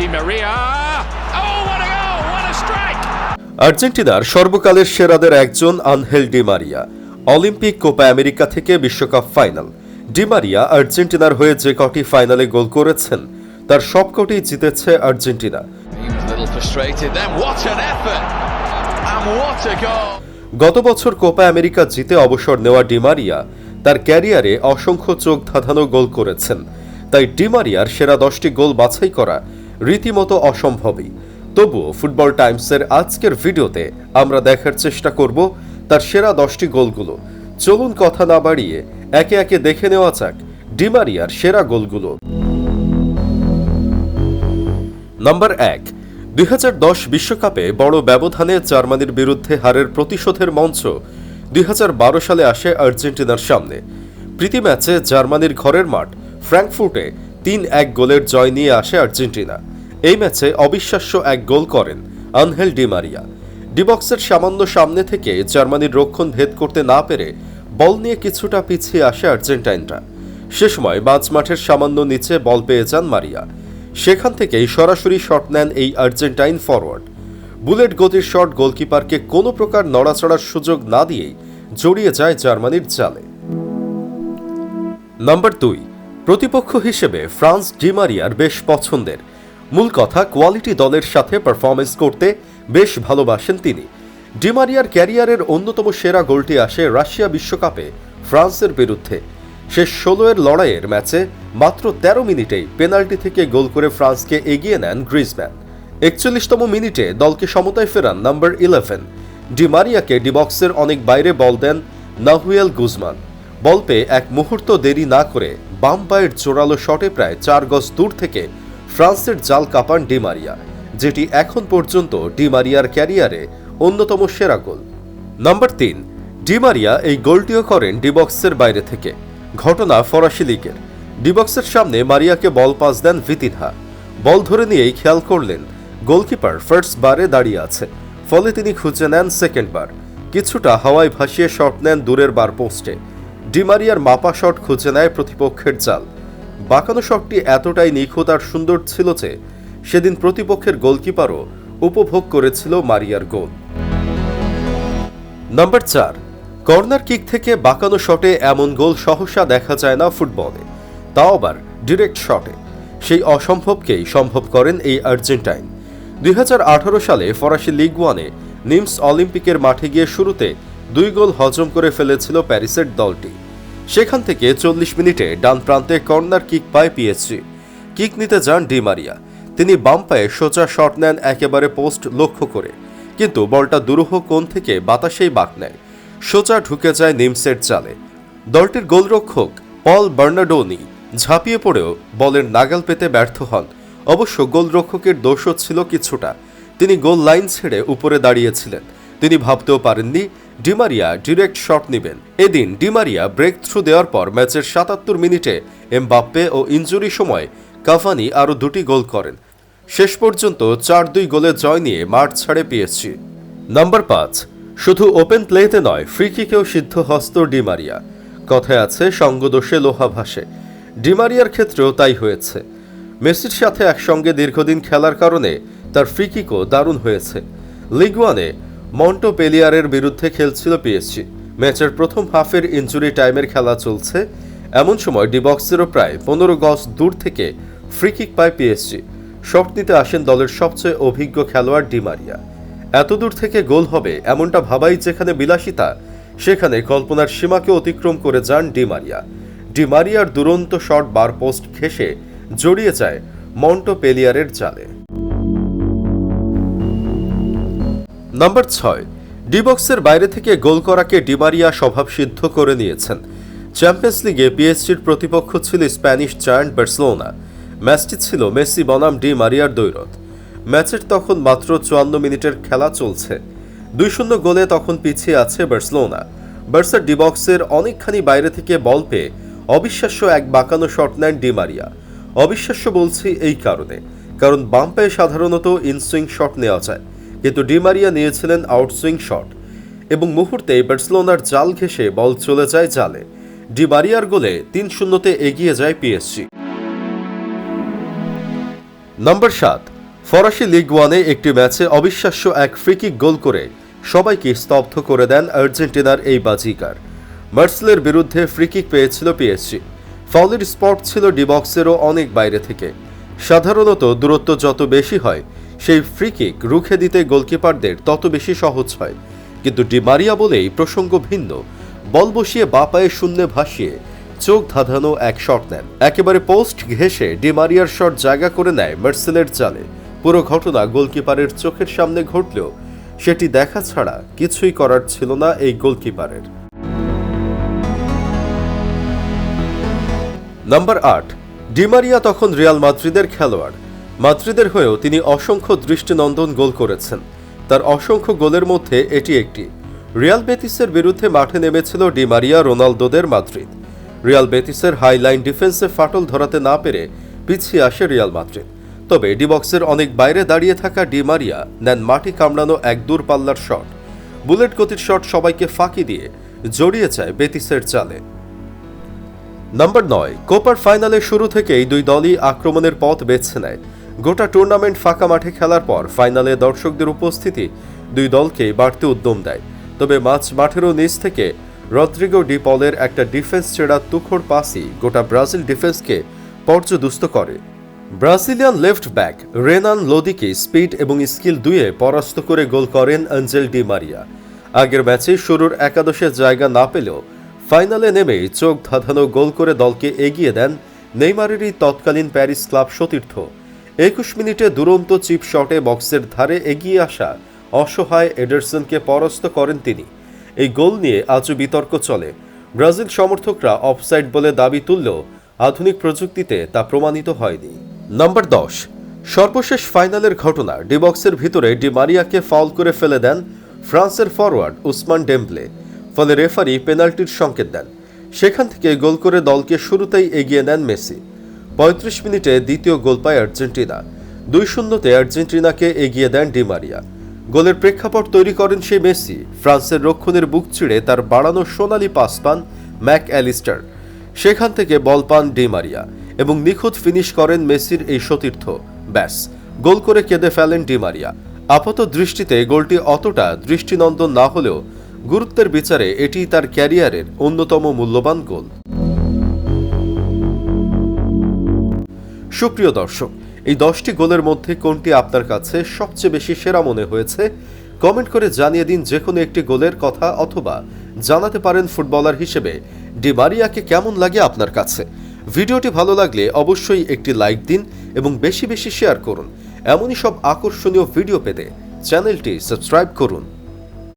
Di Maria. Oh, what a goal! What a strike! আর্জেন্টিনার সর্বকালের সেরাদের একজন Angel Di Maria Olympic Copa America থেকে বিশ্বকাপ ফাইনাল ডি মারিয়া আর্জেন্টিনার হয়ে যে কটি ফাইনালে গোল করেছেন তার সবকটি জিতেছে আর্জেন্টিনা! গত বছর কোপা আমেরিকা জিতে অবসর নেওয়া ডিমারিয়া তার ক্যারিয়ারে অসংখ্য চোখ ধাঁধানো গোল করেছেন তাই ডিমারিয়ার সেরা দশটি গোল বাছাই করা রীতিমতো অসম্ভবই। তবুও ফুটবল টাইমসের আজকের ভিডিওতে আমরা দেখার চেষ্টা করব তার সেরা দশটি গোলগুলো। চলুন কথা না বাড়িয়ে একে একে দেখে নেওয়া যাক ডিমারিয়ার সেরা গোলগুলো। নাম্বার এক, দুই দশ বিশ্বকাপে বড় ব্যবধানে জার্মানির বিরুদ্ধে হারের প্রতিশোধের মঞ্চ দুই হাজার বারো সালে আসে আর্জেন্টিনার সামনে। প্রীতি ম্যাচে জার্মানির ঘরের মাঠ ফ্র্যাঙ্কফুর্টে তিন এক গোলের জয় নিয়ে আসে আর্জেন্টিনা। এই ম্যাচে অবিশ্বাস্য এক গোল করেন আনহেল ডি মারিয়া। ডিবক্সের সামান্য সামনে থেকে জার্মানির রক্ষণ ভেদ করতে না পেরে বল নিয়ে কিছুটা পিছিয়ে আসে আর্জেন্টাইনরা। সে সময় মাঝ মাঠের সামান্য নিচে বল পেয়ে যান মারিয়া। সেখান থেকেই সরাসরি শট নেন এই আর্জেন্টাইন ফরওয়ার্ড বুলেট গতির শট গোলকিপারকে কোনো প্রকার নড়াচড়ার সুযোগ না দিয়েই জড়িয়ে যায় জার্মানির জালে। নাম্বার দুই প্রতিপক্ষ হিসেবে ফ্রান্স ডিমারিয়ার বেশ পছন্দের। মূল কথা, কোয়ালিটি দলের সাথে পারফরমেন্স করতে বেশ ভালোবাসেন তিনি। ডিমারিয়ার ক্যারিয়ারের অন্যতম সেরা গোলটি আসে রাশিয়া বিশ্বকাপে ফ্রান্সের বিরুদ্ধে। শেষ ষোলো এর লড়াইয়ের ম্যাচে মাত্র তেরো মিনিটেই পেনাল্টি থেকে গোল করে ফ্রান্সকে এগিয়ে নেন গ্রিজম্যান একচল্লিশতম মিনিটে দলকে সমতায় ফেরান নাম্বার ইলেভেন। ডিমারিয়াকে ডিবক্সের অনেক বাইরে বল দেন নাহুয়েল গুজমান। বল পেয়ে এক মুহূর্ত দেরি না করে বাম পায়ের জোরালো শটে প্রায় চার গজ দূর থেকে ফ্রান্সের জাল কাপান ডিমারিয়া যেটি এখন পর্যন্ত ডিমারিয়ার ক্যারিয়ারে অন্যতম সেরা গোল। নাম্বার তিন ডিমারিয়া এই গোলটিও করেন ডিবক্সের বাইরে থেকে। ঘটনা ফরাসি লিগের। ডিবক্সের সামনে মারিয়াকে বল পাস দেন ভিতিনহা। বল ধরে নিয়েই খেয়াল করলেন, গোলকিপার ফার্স্ট বারে দাঁড়িয়ে আছে। ফলে তিনি খুঁজে নেন সেকেন্ড বার। কিছুটা হাওয়ায় ভাসিয়ে শট নেন দূরের বার পোস্টে। ডিমারিয়ার মাপা শট খুঁজে নেয় প্রতিপক্ষের জাল বাঁকানো শটটি এতটাই নিখুঁত আর সুন্দর ছিল যে, সেদিন প্রতিপক্ষের গোলকিপারও উপভোগ করেছিল মারিয়ার গোল। নাম্বার চার, কর্নার কিক থেকে বাঁকানো শটে এমন গোল সহসা দেখা যায় না ফুটবলে। তাও আবার ডিরেক্ট শটে। সেই অসম্ভবকেই সম্ভব করেন এই আর্জেন্টাইন। দুই হাজার আঠারো সালে ফরাসি লিগ ওয়ানে নিমস অলিম্পিকের মাঠে গিয়ে শুরুতে দুই গোল হজম করে ফেলেছিল প্যারিসের দলটি। সেখান থেকে চল্লিশ মিনিটে ডান প্রান্তে কর্নার কিক পায় পিএসজি কিক নিতে যান ডি মারিয়া। তিনি বাম পায়ে সোজা শট নেন একেবারে পোস্ট লক্ষ্য করে। কিন্তু বলটা দুরূহ কোণ থেকে বাতাসেই বাক নেয়। সোজা ঢুকে যায় নিমসের জালে দলটির গোলরক্ষক পল বার্নাডোনি ঝাঁপিয়ে পড়েও বলের নাগাল পেতে ব্যর্থ হন। অবশ্য গোলরক্ষকের দোষও ছিল কিছুটা। তিনি গোল লাইন ছেড়ে উপরে দাঁড়িয়েছিলেন। তিনি ভাবতেও পারেননি ডিমারিয়া ডিরেক্ট শট নেবেন। এদিন ডিমারিয়া ব্রেক থ্রু দেওয়ার পর ম্যাচের সাতাত্তর মিনিটে এমবাপ্পে ও ইঞ্জুরি সময় কাভানি আরও দুটি গোল করেন। শেষ পর্যন্ত চার দুই গোলে জয় নিয়ে মাঠ ছাড়ে পিএসজি। নাম্বার পাঁচ, শুধু ওপেন প্লেতে নয় ফ্রি কিকেও সিদ্ধ হস্ত ডিমারিয়া। কথায় আছে, সঙ্গদোষে লোহা ভাসে। ডিমারিয়ার ক্ষেত্রেও তাই হয়েছে। মেসির সাথে একসঙ্গে দীর্ঘদিন খেলার কারণে তার ফ্রি কিকও দারুণ হয়েছে। লিগ ওয়ানে মন্টো পেলিয়ারের বিরুদ্ধে খেলছিল পিএসজি ম্যাচের প্রথম হাফের ইঞ্জুরি টাইমের খেলা চলছে। এমন সময় ডিবক্সেরও প্রায় পনেরো গজ দূর থেকে ফ্রি কিক পায় পিএসজি শট নিতে আসেন দলের সবচেয়ে অভিজ্ঞ খেলোয়াড় ডিমারিয়া। এত দূর থেকে গোল হবে এমনটা ভাবাই যেখানে বিলাসিতা, সেখানে কল্পনার সীমাকে অতিক্রম করে যান ডিমারিয়া। ডিমারিয়ার দুরন্ত শট বার পোস্ট ঘেঁষে জড়িয়ে যায় মন্টো পেলিয়ারের জালে। নাম্বার ছয়, ডিবক্সের বাইরে থেকে গোল করাকে ডিমারিয়া স্বভাবসিদ্ধ করে নিয়েছেন। চ্যাম্পিয়ন্স লিগে পিএসজির প্রতিপক্ষ ছিল স্প্যানিশ জায়ান্ট বার্সেলোনা। ম্যাচটি ছিল মেসি, বনাম ডি মারিয়ার দৈরত। ম্যাচের তখন মাত্র চুয়ান্ন মিনিটের খেলা চলছে। দুই শূন্য গোলে তখন পিছিয়ে আছে বার্সেলোনা। বার্সার ডিবক্সের অনেকখানি বাইরে থেকে বল পেয়ে অবিশ্বাস্য এক বাঁকানো শট নেন ডি মারিয়া অবিশ্বাস্য বলছি এই কারণে, কারণ বাম পায়ে সাধারণত ইনসুইং শট নেওয়া যায়। কিন্তু ডিমারিয়া নিয়েছিলেন আউটসুইং শট এবং মুহূর্তে বার্সেলোনার জাল ঘেঁষে বল চলে যায় জালে। ডিমারিয়ার গোলে তিন শূন্যতে এগিয়ে যায় পিএসজি। নম্বর সাত, ফরাসি লিগ ওয়ানে একটি ম্যাচে অবিশ্বাস্য এক ফ্রিকিক গোল করে সবাইকে স্তব্ধ করে দেন আর্জেন্টিনার এই বাজিকার। মার্সেলের বিরুদ্ধে ফ্রিকিক পেয়েছিল পিএসজি। ফাউলের স্পট ছিল ডিবক্সেরও অনেক বাইরে থেকে। সাধারণত দূরত্ব যত বেশি হয় সেই ফ্রিকিক রুখে দিতে গোলকিপারদের তত বেশি সহজ হয়। কিন্তু ডিমারিয়া বলেই প্রসঙ্গ ভিন্ন। বল বসিয়ে বা পায়ে শূন্যে ভাসিয়ে চোখ ধাঁধানো এক শট নেন। একেবারে পোস্ট ঘেঁষে ডিমারিয়ার শট জায়গা করে নেয় মার্সেলের চালে। পুরো ঘটনা গোলকিপারের চোখের সামনে ঘটলেও সেটি দেখা ছাড়া কিছুই করার ছিল না এই গোলকিপারের নাম্বার আট ডিমারিয়া তখন রিয়াল মাদ্রিদের খেলোয়াড়। মাদ্রিদের হয়েও তিনি অসংখ্য দৃষ্টিনন্দন গোল করেছেন। তার অসংখ্য গোলের মধ্যে এটি একটি। রিয়াল বেতিসের বিরুদ্ধে মাঠে নেমেছিল ডিমারিয়া রোনালদোদের মাদ্রিদ। রিয়াল বেতিসের হাইলাইন ডিফেন্সে ফাটল ধরাতে না পেরে পিছিয়ে আসে রিয়াল মাদ্রিদ। তবে ডিবক্সের অনেক বাইরে দাঁড়িয়ে থাকা ডিমারিয়া নেন মাটি কামড়ানো এক দূরপাল্লার শট। বুলেট গতির শট সবাইকে ফাঁকি দিয়ে জড়িয়ে যায় বেতিসের চালে। নাম্বার নয়, কোপার ফাইনালে শুরু থেকেই দুই দলই আক্রমণের পথ বেছে নেয়। গোটা টুর্নামেন্ট ফাঁকা মাঠে খেলার পর ফাইনালে দর্শকদের উপস্থিতি দুই দলকে বাড়তে উদ্যম দেয়। তবে মাঝ মাঠেরও নিচ থেকে রদ্রিগো ডি পলের একটা ডিফেন্স ছেড়া তুখোড় পাসই গোটা ব্রাজিল ডিফেন্সকে পর্যদুস্ত করে। ব্রাজিলিয়ান লেফট ব্যাক রেনান লোদিকে স্পিড এবং স্কিল দুয়ে পরাস্ত করে গোল করেন অঞ্জেল ডি মারিয়া। আগের ম্যাচে শুরুর একাদশে জায়গা না পেলেও ফাইনালে নেমেই চোখ ধাঁধানো গোল করে দলকে এগিয়ে দেন নেইমারেরই তৎকালীন প্যারিস ক্লাব সতীর্থ। একুশ মিনিটে দুরন্ত চিপ শটে বক্সের ধারে এগিয়ে আসা অসহায় এডারসনকে পরাস্ত করেন তিনি। এই গোল নিয়ে আজও বিতর্ক চলে। ব্রাজিল সমর্থকরা অফসাইড বলে দাবি তুললেও আধুনিক প্রযুক্তিতে তা প্রমাণিত হয়নি। নাম্বার দশ, সর্বশেষ ফাইনালের ঘটনা। ডিবক্সের ভিতরে ডি মারিয়াকে ফাউল করে ফেলে দেন ফ্রান্সের ফরওয়ার্ড উসমান ডেম্বলে। ফলে রেফারি পেনাল্টির সংকেত দেন। সেখান থেকে গোল করে দলকে শুরুতেই এগিয়ে নেন মেসি। পঁয়ত্রিশ মিনিটে দ্বিতীয় গোল পায় আর্জেন্টিনা। দুই শূন্যতে আর্জেন্টিনাকে এগিয়ে দেন ডিমারিয়া গোলের প্রেক্ষাপট তৈরি করেন সেই মেসি। ফ্রান্সের রক্ষণের বুক চিড়ে তার বাড়ানো সোনালি পাস পান ম্যাক অ্যালিস্টার। সেখান থেকে বল পান ডিমারিয়া এবং নিখুঁত ফিনিশ করেন মেসির এই সতীর্থ। ব্যাস, গোল করে কেঁদে ফেলেন ডিমারিয়া আপাত দৃষ্টিতে গোলটি অতটা দৃষ্টিনন্দন না হলেও গুরুত্বের বিচারে এটি তার ক্যারিয়ারের অন্যতম মূল্যবান গোল। সুপ্রিয় দর্শক, এই দশটি গোলের মধ্যে কোনটি আপনার কাছে সবচেয়ে বেশি সেরা মনে হয়েছে? কমেন্ট করে জানিয়ে দিন যে কোনো একটি গোলের কথা অথবা জানাতে পারেন ফুটবলার হিসেবে। ডিমারিয়াকে কেমন লাগে আপনার কাছে? ভিডিওটি ভালো লাগলে অবশ্যই একটি লাইক দিন এবং বেশি বেশি শেয়ার করুন। এমনই সব আকর্ষণীয় ভিডিও পেতে চ্যানেলটি সাবস্ক্রাইব করুন।